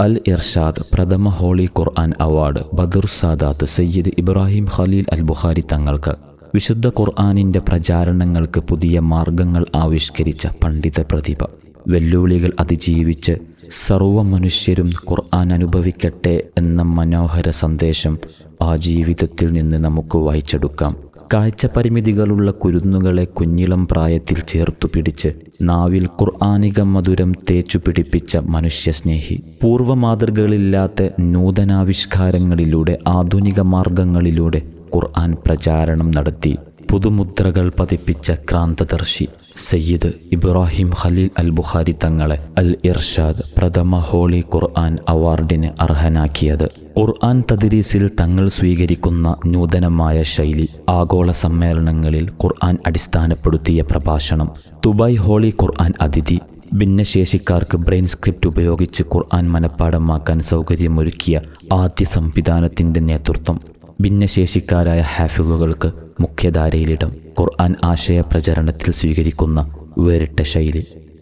അൽ ഇർഷാദ് പ്രഥമ holy Quran award Badar Sadat Sayyid Ibrahim Khaleel Al Bukhari തങ്ങൾക്ക്. വിശുദ്ധ ഖുർആാനിന്റെ പ്രചാരണങ്ങൾക്ക് പുതിയ മാർഗങ്ങൾ ആവിഷ്കരിച്ച പണ്ഡിത പ്രതിഭ. വെല്ലുവിളികൾ അതിജീവിച്ച് സർവ മനുഷ്യരും ഖുർആൻ അനുഭവിക്കട്ടെ എന്ന മനോഹര സന്ദേശം ആ ജീവിതത്തിൽ നിന്ന് നമുക്ക് വായിച്ചെടുക്കാം. കാഴ്ച പരിമിതികളുള്ള കുരുന്നുകളെ കുഞ്ഞിളം പ്രായത്തിൽ ചേർത്തു പിടിച്ച് നാവിൽ ഖുർആാനിക മധുരം തേച്ചു പിടിപ്പിച്ച മനുഷ്യസ്നേഹി. പൂർവ മാതൃകകളില്ലാത്ത നൂതനാവിഷ്കാരങ്ങളിലൂടെ ആധുനിക മാർഗങ്ങളിലൂടെ ഖുർആൻ പ്രചാരണം നടത്തി. പുതുമുദ്രകൾ പതിപ്പിച്ച ക്രാന്തദർശി സയ്യിദ് ഇബ്രാഹിം ഖലീൽ അൽ ബുഖാരി തങ്ങളെ അൽ ഇർഷാദ് പ്രഥമ ഹോളി ഖുർആൻ അവാർഡിന് അർഹനാക്കിയത്. ഖുർആൻ തദരീസിൽ തങ്ങൾ സ്വീകരിക്കുന്ന നൂതനമായ ശൈലി ആഗോള സമ്മേളനങ്ങളിൽ ഖുർആൻ അടിസ്ഥാനപ്പെടുത്തിയ പ്രഭാഷണം. ദുബായ് ഹോളി ഖുർആൻ അതിഥി ഭിന്നശേഷിക്കാർക്ക് ബ്രെയിൻ സ്ക്രിപ്റ്റ് ഉപയോഗിച്ച് ഖുർആൻ മനഃപ്പാടമാക്കാൻ സൗകര്യമൊരുക്കിയ ആദ്യ സംവിധാനത്തിന്റെ നേതൃത്വം ഭിന്നശേഷിക്കാരായ ഹാഫിളുകൾക്ക് മുഖ്യധാരയിലിടം ഖുർആൻ ആശയ പ്രചരണത്തിൽ സ്വീകരിക്കുന്ന വേറിട്ട ശൈലി.